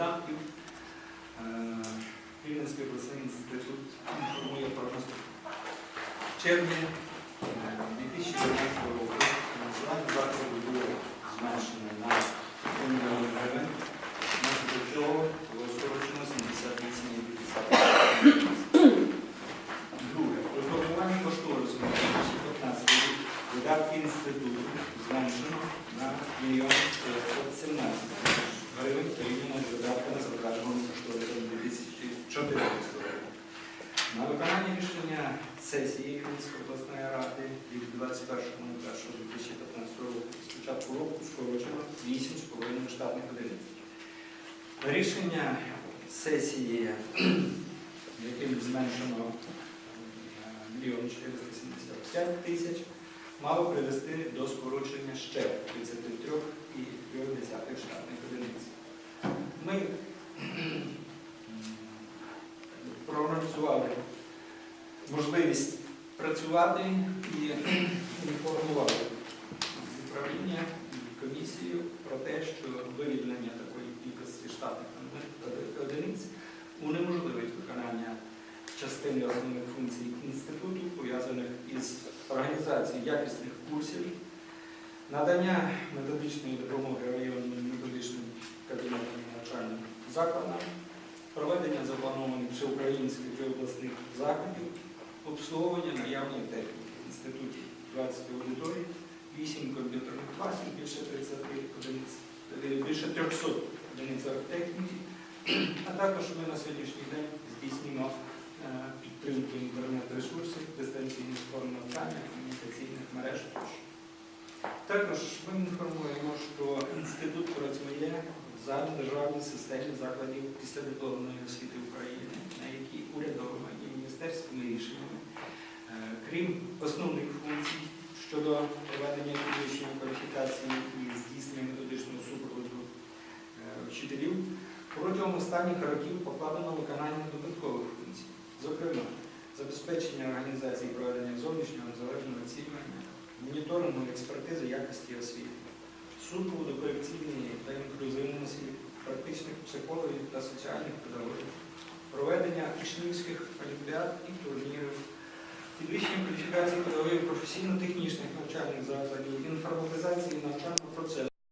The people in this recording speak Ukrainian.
видатків. Е, Рівненський обласний інститут інформує про наступне. В червні е, 2019 року фінансування закладу було зменшено на 1 мільйон гривень, внаслідок чого було скорочено 78,5 Друге, при формуванні кошторису на 2015 рік видатки інституту зменшено на 1 мільйон 917 тисяч гривень порівняно з видатками затвердженими кошторисом 2014 року. На виконання рішення сесії Київської обласної ради від 21.01.2015 року з початку року скорочено 8,5 штатних одиниць. Рішення сесії, яким зменшено е, 1 475 тисяч, мало привести до скорочення ще 33,3 штатних одиниць. Ми м, проаналізували можливість працювати і інформували управління і комісію про те, що виявлення такої кількості штатних одиниць унеможливить виконання частини основних функцій інституту, пов'язаних із організацією якісних курсів, надання методичної допомоги районним методичним кабінетам навчальним закладам, проведення запланованих всеукраїнських і обласних заходів, обслуговування наявної техніки в інституті 20 аудиторій, 8 комп'ютерних класів, більше 30 одиниць, е, більше 300 одиниць техніки, а також ми на сьогоднішній день здійснюємо е, підтримку інтернет-ресурсів, дистанційних форм навчання, комунікаційних мереж тощо. Також ми інформуємо, що інститут працює в загальнодержавній системі закладів післядипломної освіти України, на які урядовими і міністерськими рішеннями, е, крім основних функцій щодо проведення підвищення кваліфікації і здійснення методичного супроводу е, вчителів, протягом останніх років покладено виконання додаткових функцій, зокрема, забезпечення організації проведення моніторингу експертизи якості освіти, супроводу корекційної та інклюзивності практичних психологів та соціальних педагогів, проведення учнівських олімпіад і турнірів, підвищення кваліфікації педагогів професійно-технічних навчальних закладів, інформатизації навчального процесу.